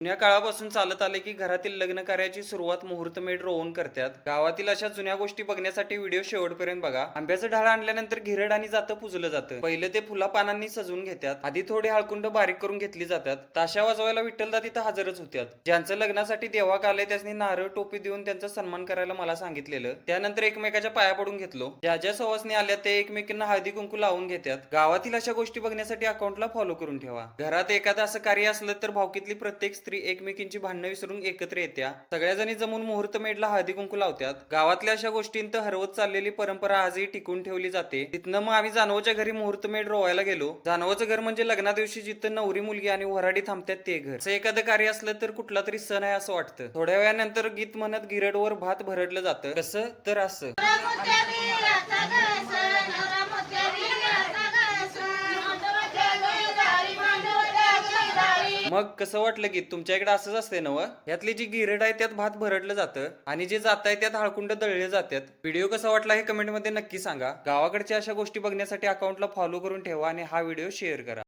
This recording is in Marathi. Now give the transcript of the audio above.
जुन्या काळापासून चालत आले की घरातील लग्न कार्याची सुरुवात मुहूर्तमेढ रोवून करतात. गावातील अशा जुन्या गोष्टी बघण्यासाठी व्हिडिओ शेवटपर्यंत बघा. आंब्याचं ढाळ आणल्यानंतर घिरड आणि जातं पुजलं जातं. पहिलं ते फुला पानांनी सजवून घेतात. आधी थोडी हळकुंड बारीक करून घेतली जातात. ताशा वाजवायला विठ्ठलदा तिथं हजरच होत्यात. ज्यांचं लग्नासाठी देवाक आले त्यांनी नारळ टोपी देऊन त्यांचा सन्मान करायला मला सांगितलेलं. त्यानंतर एकमेकाच्या पाया पडून घेतलो. ज्या ज्या सवासनी आल्या ते एकमेकींना हळदी कुंकू लावून घेतात. गावातील अशा गोष्टी बघण्यासाठी अकाउंटला फॉलो करून ठेवा. घरात एखादं असं कार्य असलं तर भावकीतली प्रत्येक स्त्री एकमेकींची भांडणं विसरून एकत्र येत्या. सगळ्या जणी जमून मुहूर्त मेढला हळदी कुंकू लावतात गावातल्या अशा गोष्टींत हरवत चाललेली परंपरा आजही टिकून ठेवली जाते. तिथनं मग आम्ही जानवच्या घरी मुहूर्त मेढ रोवायला गेलो. जानवचं घर म्हणजे लग्ना दिवशी जिथं नवरी मुलगी आणि वराडी थांबतात ते घर. एखादं कार्य असलं तर कुठला तरी सण आहे असं वाटतं. थोड्या वेळानंतर गीत म्हणत गिरडवर भात भरडलं जातं. कसं तर असं. मग कसं वाटलं की तुमच्या इकडे असंच असते ना यातली जी गिरड आहे त्यात भात भरडलं जातं आणि जे जात आहे त्यात हळकुंड दळले जातात. व्हिडिओ कसा वाटला हे कमेंटमध्ये नक्की सांगा. गावाकडच्या अशा गोष्टी बघण्यासाठी अकाउंटला फॉलो करून ठेवा आणि हा व्हिडिओ शेअर करा.